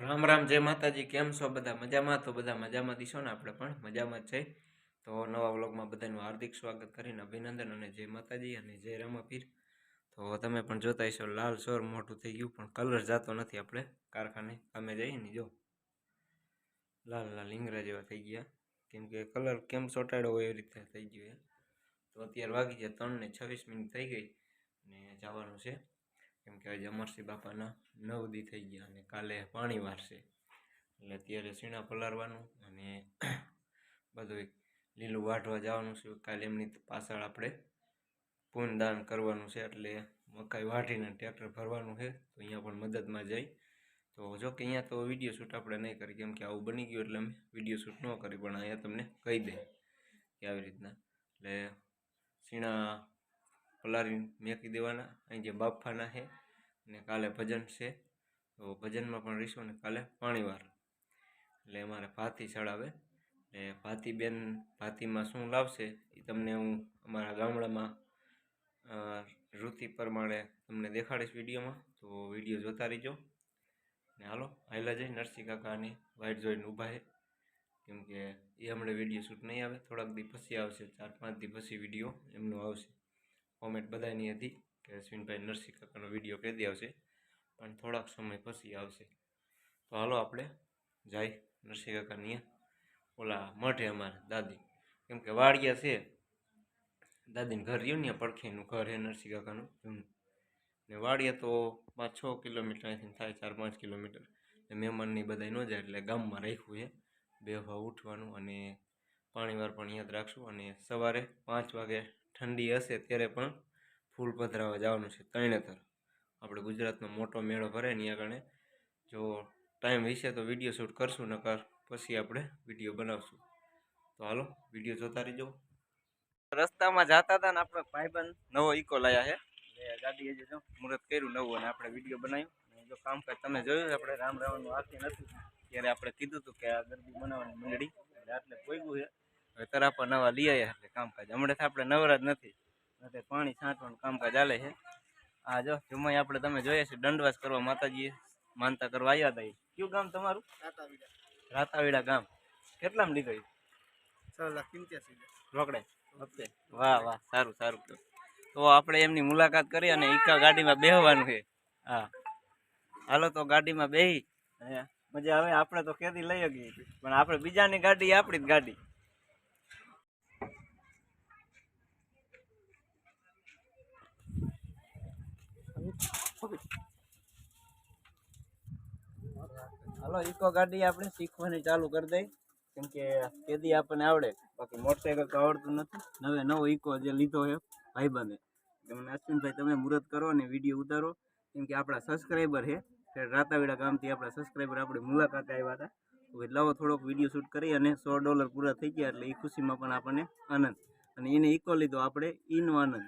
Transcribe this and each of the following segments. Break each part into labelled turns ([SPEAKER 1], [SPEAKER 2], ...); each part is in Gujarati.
[SPEAKER 1] રામ રામ, જય માતાજી, કેમ છો બધા? મજામાં? તો બધા મજામાં દીશો ને આપણે પણ મજામાં જ છે. તો નવા વ્લોગમાં બધાનું હાર્દિક સ્વાગત કરીને અભિનંદન અને જય માતાજી અને જય રામાપીર. તો તમે પણ જોતા હશો, લાલ સોર મોટું થઈ ગયું, પણ કલર જાતો નથી આપણે કારખાને. અમે જઈએ ને, જો. લાલ લાલ લીંગરા જેવા થઈ ગયા. કેમ કે કલર કેમ ચોંટાડ્યો હોય એવી રીતે થઈ ગયું તો અત્યારે વાગી જાય ત્રણ ને છવ્વીસ મિનિટ થઈ ગઈ અને જવાનું છે. કેમ કે આજે અમરસિંહ બાપાના નવ દી થઈ ગયા અને કાલે પાણી વારશે એટલે અત્યારે સીણા પલાળવાનું અને બધું લીલું વાઢવા જવાનું છે. કાલે એમની પાછળ આપણે પૂનદાન કરવાનું છે. એટલે મકાઈ વાઢીને ટ્રેક્ટર ભરવાનું છે. તો અહીંયા પણ મદદમાં જઈ તો જો કે અહીંયા તો વીડિયો શૂટ આપણે નહીં કરી. કેમ કે આવું બની ગયું એટલે અમે વીડિયો શૂટ ન કરી. પણ અહીંયા તમને કહી દે કે આવી રીતના. એટલે સીણા પલારી મેકી દેવાના. અહીં જે બાફાના છે અને કાલે ભજન છે. તો ભજનમાં પણ રહીશું ને કાલે પાણીવાર. એટલે અમારે ભાતી ચડાવે. એટલે ભાતી બેન ભાતીમાં શું લાવશે એ તમને હું અમારા ગામડામાં ઋતિ પ્રમાણે તમને દેખાડીશ વિડીયોમાં. તો વીડિયો જોતા રહીજો. ને હાલો હાઈલા જઈ નરસિંહ કાકાની વાઇટ જોઈને ઊભા છે કેમ કે એ હમણાં વીડિયો શૂટ નહીં આવે. થોડાક દી પછી આવશે, ચાર પાંચ દી પછી વીડિયો એમનો આવશે. કોમેન્ટ બધાની હતી. કે અશ્વિનભાઈ નરસિંહ કાકાનો વીડિયો દે આવશે, પણ થોડાક સમય પછી આવશે. તો હાલો આપણે જાય નરસિંહ કાકાની ઓલા મઠે અમારે દાદી. કેમ કે વાડિયા છે. દાદીને ઘર રહ્યું ને, પડખેનું ઘર હે નરસિંહ કાકાનું. જૂનું ને વાડિયા તો પાંચ છ કિલોમીટર અહીંથી થાય, ચાર પાંચ કિલોમીટર. ને મહેમાનની બધા ન જાય, એટલે ગામમાં રાખ્યું છે બે ભાવ ઉઠવાનું અને પાણીવાર પણ યાદ રાખશું. અને સવારે પાંચ વાગે ઠંડી હશે, ત્યારે પણ ફૂલ પધરાવા જવાનું છે તરણેતર આપણે ગુજરાતનો મોટો મેળો ભરે ને ત્યાં આગળ જો ટાઈમ વિશે તો વીડિયો શૂટ કરશું, નકર પછી આપણે વીડિયો બનાવશું. તો હાલો વીડિયો જોતા રહીજો. રસ્તામાં જતા હતા ને આપણે ભાઈબંધ નવો ઈકો લાયા છે. એટલે ગાડી હજી જો મુહૂર્ત કર્યું નવું અને આપણે વીડિયો બનાવ્યો. જો કામકાજ તમે જોયું આપણે રામ રાવણનું આરતી નથી. ત્યારે આપણે કીધું હતું કે આ ગરબી બનાવવાની મંડળી. એટલે પોઈગું છે. હવે તરાપા નવા લઈ આવ્યા એટલે કામકાજ. હમણાં આપણે નવરા જ નથી. એટલે પાણી છાંટવાનું કામકાજ ચાલે છે. આ જો જુમાઈ આપણે તમે જોઈએ છે દંડવાસ કરવા માતાજી માનતા કરવા આવ્યા હતા. કયું ગામ તમારું? રાતાવીડા. ગામ. કેટલામ લીધો એ?
[SPEAKER 2] છ લાખ પંચ્યાસી
[SPEAKER 1] રોકડે? ઓકે. વાહ વાહ સારું સારું. તો આપણે એમની મુલાકાત કરી અને ઈકા ગાડીમાં બેહવાનું છે. હા. હાલો તો ગાડીમાં બેહી. મજા આવે. આપણે તો કેદી લઈ ગઈ પણ આપણે બીજાની ગાડી આપણી જ ગાડી. હાલો ઈકો ગાડી આપણે શીખવાની ચાલુ કરી દઈ. કેમ કે કેદી આપણને આવડે. બાકી મોટરસાયકલ તો આવડતું નથી. નવે નવો ઇકો જે લીધો છે, ભાઈબંધે. એટલે મને અશ્વિનભાઈ, તમે મુહૂર્ત કરો અને વીડિયો ઉતારો. કેમ કે આપણા સબસ્ક્રાઈબર છે. રાતાવીડા ગામથી આપણા સબસ્ક્રાઈબર આપણી મુલાકાત આવ્યા હતા. એટલે આવો થોડોક વીડિયો શૂટ કરી અને સો ડોલર પૂરા થઈ ગયા એટલે એ ખુશીમાં પણ આપણને આનંદ. અને એને ઈકો લીધો આપણે ઈનો આનંદ.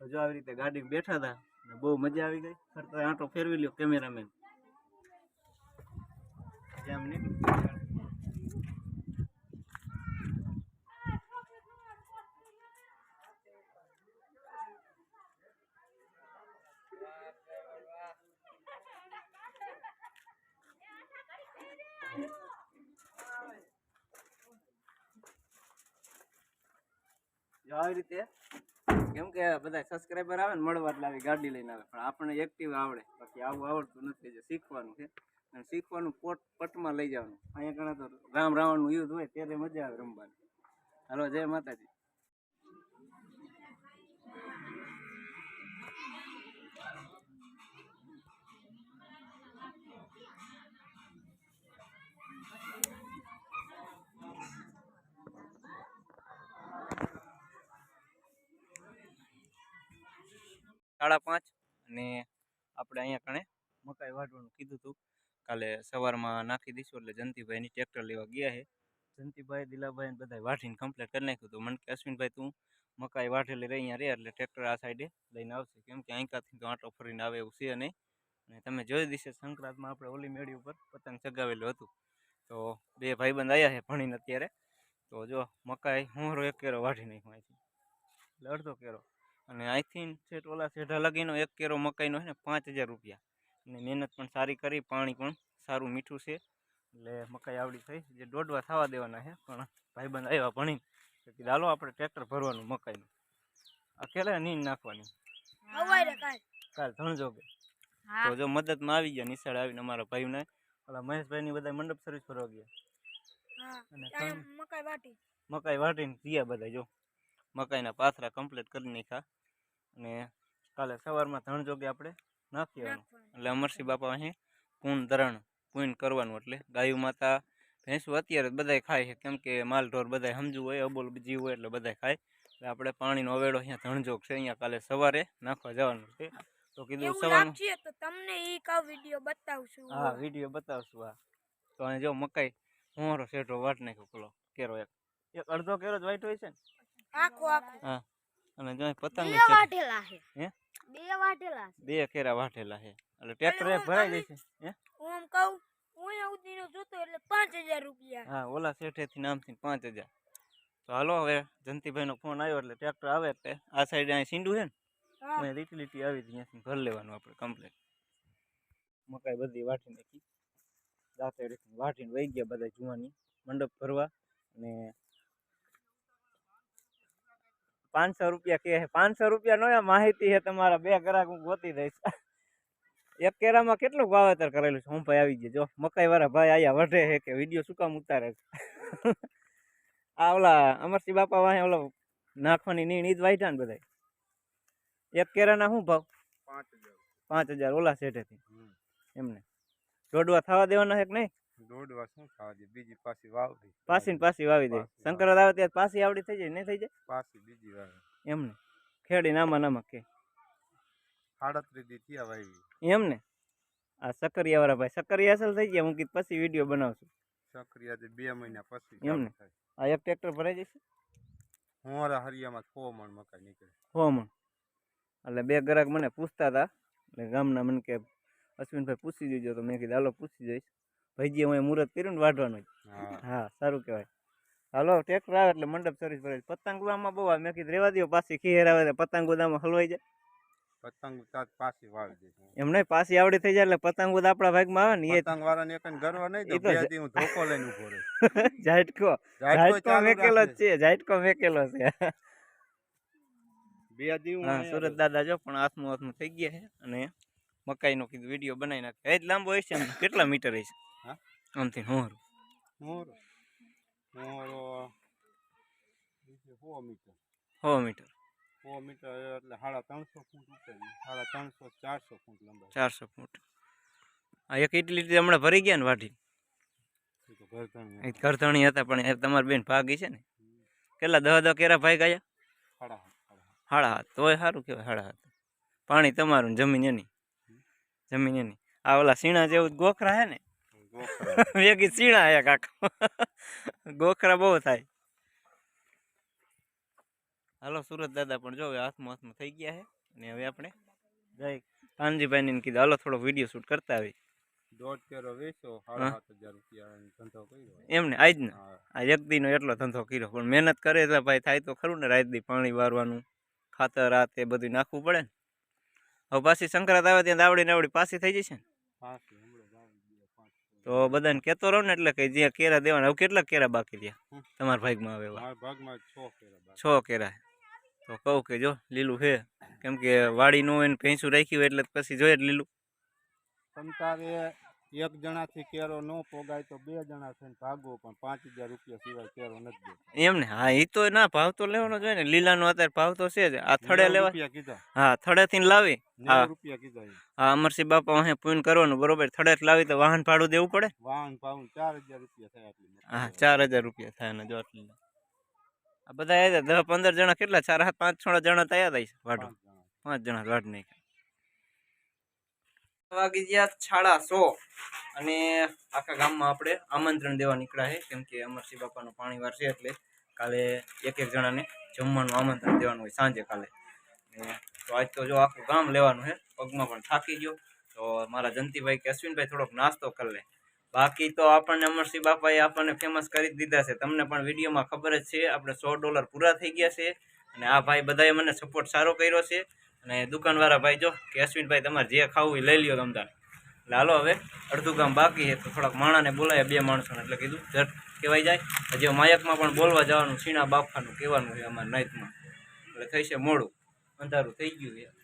[SPEAKER 1] જો આવી રીતે ગાડી બેઠા હતા બહુ મજા આવી ગઈ. ફરતા આંટો ફેરવી લ્યો, કેમેરામેન. જો આવી રીતે કેમ કે બધા સબસ્ક્રાઈબર આવે ને મળવા એટલે આવી ગાડી લઈને આવે. પણ આપણને એક્ટિવ આવડે. બાકી આવું આવડતું નથી. જે શીખવાનું છે અને શીખવાનું પોટ, પટમાં લઈ જવાનું. અહીંયા ઘણા તો રામ રાવણનું યુદ્ધ હોય ત્યારે મજા આવે રમવાની. હલો, જય માતાજી. સાડા પાંચ અને આપણે અહીંયા કણે મકાઈ વાઢવાનું કીધું હતું. કાલે સવારમાં નાખી દઈશું એટલે જંતીભાઈની ટ્રેક્ટર લેવા ગયા છે. જંતીભાઈ, દિલાભાઈ બધા વાઢીને કમ્પ્લીટ કરી નાખ્યું હતું. મને કે, અશ્વિનભાઈ, તું મકાઈ વાઢેલી રહી અહીંયા રે એટલે ટ્રેક્ટર આ સાઈડે લઈને આવશે કેમ કે અહીંકાથી તો આંટો ફરીને આવે એવું છે નહીં. અને તમે જોઈ દીશે, સંક્રાંતમાં આપણે ઓલી મેળી ઉપર પતંગ ચગાવેલું હતું. તો બે ભાઈબંધ આવ્યા છે ભણીને અત્યારે. તો જો, મકાઈ હું એક કેરો વાઢી નાખ્યો અહીંથી. એટલે અડધો કેરો. અને અહીંથી છેટ ઓલા સેઢા લગીનો એક કેરો મકાઈનો છે ને પાંચ હજાર રૂપિયા. અને મહેનત પણ સારી કરી પાણી પણ સારું મીઠું છે. એટલે મકાઈ આવડી થઈ. જે દોડવા થવા દેવાના છે પણ ભાઈબંધ આવ્યા ભણીને. તો કીધું હાલો આપણે ટ્રેક્ટર ભરવાનું મકાઈનું. આ કેટલા નીંદ નાખવાની. કાલ. ધણજો
[SPEAKER 3] કે
[SPEAKER 1] તો જો મદદમાં આવી ગયા નિશાળ આવીને અમારા ભાઈને. ઓલા મહેશભાઈની બધા મંડપ સર્વિસ ભરવા ગયા. અને
[SPEAKER 3] મકાઈ વાટી.
[SPEAKER 1] મકાઈ વાટીને ગયા બધા જો. મકાઈના પાથરા કમ્પ્લીટ કરી નાખ્યા. અને કાલે સવારમાં ધણજોગે આપણે
[SPEAKER 3] નાખીએ
[SPEAKER 1] એટલે અમરસિંહ બાપા અહીં પૂન ધરણ પૂન કરવાનું એટલે ગાયું માતા ભેંસું અત્યારે બધાય ખાય છે. કેમ કે માલ ઢોર બધાય સમજવું હોય અબોલ જીવ હોય એટલે બધાય ખાય. એટલે આપણે પાણીનો અવેડો અહીંયા ધણજોગ છે. અહીંયા કાલે સવારે નાખવા જવાનું છે. તો કીધું સવારનું
[SPEAKER 3] તો તમને ઈ કા વિડિયો બતાવશું.
[SPEAKER 1] હા વીડિયો બતાવશું હા. તો અહીં જો મકાઈ હોરો શેઠો વાટ નાખ્યો પેલો કેરો એક. એક અડધો કેરો જ વાઈટ હોય છે ને?
[SPEAKER 3] આખો આખો.
[SPEAKER 1] હા. અને જો પતંગ
[SPEAKER 3] બે
[SPEAKER 1] છે
[SPEAKER 3] વાટેલા છે.
[SPEAKER 1] હે?
[SPEAKER 3] બે વાટેલા
[SPEAKER 1] બે કેરા વાટેલા છે. એટલે ટ્રેક્ટર ભરાઈ જશે હે?
[SPEAKER 3] હું એમ કહું હું ઉદીનો જોતો એટલે પાંચ હજાર રૂપિયા.
[SPEAKER 1] હા ઓલા શેઠેથી નામથી પાંચ હજાર. તો હાલો હવે જંતીભાઈનો ફોન આવ્યો એટલે ટ્રેક્ટર આવે એટલે આ સાઈડ અહીં સિંડુ છે ને મેં લીટી લીટી આવી ત્યાંથી ભર લેવાનું આપણે કમ્પ્લીટ મકાઈ બધી વાટી નાખી. દાંતેડીથી વાટીને વહી ગયા બધા જુવાની. મંડપ ભરવા અને પાંચસો રૂપિયા કે પાંચસો રૂપિયા નો માહિતી છે તમારા બે ગ્રાહક હું ગોતી દઈશ. એક કેરામાં કેટલું વાવેતર કરેલું છે? હું ભાઈ આવી ગયો. જો મકાઈ વાળા ભાઈ આયા વઢે છે કે વીડિયો શું કામ ઉતારે છે? આ ઓલા અમરસિંહ બાપા વાહે ઓલો નાખવાની નીણ ઈ જ વાઈટા ને બધા એક કેરાના શું ભાવ?
[SPEAKER 2] પાંચ હજાર.
[SPEAKER 1] પાંચ હજાર. ઓલા શેઠેથી એમને. જોડવા થવા દેવાના છે કે નહીં?
[SPEAKER 2] દોડવા શું થવા દે? બીજી પાછી વાવડી
[SPEAKER 1] પાસી ને પાસી વાવી દે. શંકર આવે ત્યારે પાસી આવડી થઈ જાય નહીં થઈ જાય?
[SPEAKER 2] પાછી બીજી વાર
[SPEAKER 1] એમને. ખેડી નામાં નામાં કે.
[SPEAKER 2] સાડત્રીસ દી થયા વાવી
[SPEAKER 1] એમને? આ સકરિયા વાળા ભાઈ સકરિયા અસલ થઈ ગયા હું કીધું પછી વીડિયો બનાવશું.
[SPEAKER 2] સકરિયા બે મહિના પછી
[SPEAKER 1] એમને? આ એક ટ્રેક્ટર ભરાઈ જશે?
[SPEAKER 2] હોરા હરિયામાં છ મણ મકાઈ નીકળે
[SPEAKER 1] છ મણ? એટલે બે ગ્રાહક મને પૂછતા હતા. એટલે ગામના મને કે અશ્વિનભાઈ પૂછી દેજો તો મેં કીધું હાલો પૂછી જઈશ. ભાઈજી હું મુહૂર્ત કર્યું ને વાઢવાનું
[SPEAKER 2] હા.
[SPEAKER 1] સારું કહેવાય. હાલો ટ્રેક્ટર આવે એટલે મંડપ સર્વિસ ભરાય. પતંગ ઉડાવવામાં બહુ આવે. મેં કીધું રેવા દો પાછી ખીહેર આવે પતંગ ઉડાવવામાં હલવાઈ જાય.
[SPEAKER 2] પતંગ પાછી
[SPEAKER 1] એમ નહીં પાછી આવડી થઈ જાય એટલે પતંગ ઉડા આપણા ભાગમાં આવે ને એ
[SPEAKER 2] પતંગ વાળાને એક ગરવા નહીં તો બે હું ધોકો લઈને ઊભો રહે.
[SPEAKER 1] ઝાટકો. ઝાટકો મેકેલો છે મેકેલો છે.
[SPEAKER 2] બે દી હું
[SPEAKER 1] સુરત દાદા જો પણ હાથમાં હાથમાં થઈ ગયા છે અને મકાઈનો કીધું વીડિયો બનાવી નાખે. એ જ લાંબો હશે કેટલા મીટર હશે?
[SPEAKER 2] હા?
[SPEAKER 1] આમથી હોર
[SPEAKER 2] મોરો મોરો સો મીટર.
[SPEAKER 1] હો મીટર.
[SPEAKER 2] સો મીટર એટલે સાડા ત્રણસો ફૂટ ઉપર સાડા ત્રણસો ચારસો ફૂટ લંબાઈ.
[SPEAKER 1] ચારસો ફૂટ. આ એક ઇટલી હમણાં ભરી ગયા ને વાઢી કરધણી હતા. પણ એ તમારી બેન ભાગી છે ને. કેટલા દહ દહ કેરા ભાઈ ગયા
[SPEAKER 2] હાથ.
[SPEAKER 1] હાડા હાથ. તોય સારું કહેવાય હાડા હાથ. પાણી તમારું જમીન એની. જમીન એની. આ ઓલા સીણા જેવું ગોખરા હે ને. વેગી સીણા આયા કાકા. ગોખરા બહુ થાય. હાલો સુરત દાદા પણ જો હવે હાથમાં હાથમાં થઈ ગયા છે. અને હવે આપણે જય કાનજીભાઈને કીધું હાલો થોડો વીડિયો શૂટ કરતા આવી
[SPEAKER 2] દોઢ કેરો વેચો સાડા સાત હજાર રૂપિયા ધંધો કર્યો.
[SPEAKER 1] એમને આજ ને.
[SPEAKER 2] હા.
[SPEAKER 1] આ એક દીનો એટલો ધંધો કર્યો. પણ મહેનત કરે એટલે ભાઈ થાય તો ખરું ને રાત દી પાણી વારવાનું ખાતર આ તે બધું નાખવું પડે ને. હવે પાછી સંક્રાંત આવે ત્યાં દાવડી નાવડી પાછી થઈ જશે ને
[SPEAKER 2] હમણાં વાવી દઈએ, પાંચ.
[SPEAKER 1] તો બધાને કહેતો રહો ને એટલે કે જ્યાં કેરા દેવાના હવે કેટલા કેરા બાકી રહ્યા? તમારા ભાગમાં આવે એવા?
[SPEAKER 2] ભાગમાં છ કેરા
[SPEAKER 1] તો કહું કે જો લીલું છે. કેમ કે વાડી નું એને ભેંસું રાખ્યું એટલે પછી જોઈએ લીલું.
[SPEAKER 2] એક જણાથી કેરો ન પોગાય તો બે જણા થઈને ભાગવો પણ પાંચ હજાર રૂપિયા સિવાય કેરો નથી
[SPEAKER 1] એમ ને? હા એ તો ના ભાવ તો લેવાનો જોઈએ ને. લીલાનો અત્યારે ભાવ તો છે જ. આ થડે લેવા
[SPEAKER 2] કીધા.
[SPEAKER 1] હા થડેથી લાવી. હા.
[SPEAKER 2] રૂપિયા કીધા
[SPEAKER 1] હા અમરસિંહ બાપા અહીં પૂન કરવાનું બરોબર. થડેથી લાવી તો વાહન ભાડું દેવું પડે?
[SPEAKER 2] વાહન ભાવ ચાર હજાર રૂપિયા થયા આટલી
[SPEAKER 1] હા ચાર હજાર રૂપિયા થાય ને જો આટલી આ બધા આવ્યા દસ પંદર જણા કેટલા? ચાર પાંચ છ જણા તૈયાર થાય ભાડું
[SPEAKER 2] પાંચ જણા.
[SPEAKER 1] જણા નહીં વાગી ગયા સાડા સો. અને આખા ગામમાં આપણે આમંત્રણ દેવા નીકળ્યા છે, કેમ કે અમરસિંહ બાપાનો પાણી વાર છે એટલે કાલે એક એક જણાને જમવાનું આમંત્રણ દેવાનું હોય સાંજે કાલે. તો આજ તો જો આખું ગામ લેવાનું છે, પગમાં પણ થાકી ગયો. તો મારા જંતીભાઈ કે અશ્વિનભાઈ થોડોક નાસ્તો કરી લે. બાકી તો આપણને અમરસિંહ બાપાએ આપણને ફેમસ કરી દીધા છે. તમને પણ વિડીયોમાં ખબર જ છે, આપણે સો ડોલર પૂરા થઈ ગયા છે. અને આ ભાઈ બધાએ મને સપોર્ટ સારો કર્યો છે. અને દુકાનવાળા ભાઈ જો કે અશ્વિનભાઈ તમારે જે ખાવું એ લઈ લ્યો તમતાર એટલે હાલો હવે, અડધું કામ બાકી છે, તો થોડાક માણાને બોલાય, બે માણસોને એટલે કીધું ઝટ કહેવાય જાય. હજી માયકમાં પણ બોલવા જવાનું, સીણા બાફાનું કહેવાનું છે અમારા નાઇટમાં એટલે થઈ છે મોડું. અંધારું થઈ ગયું છે.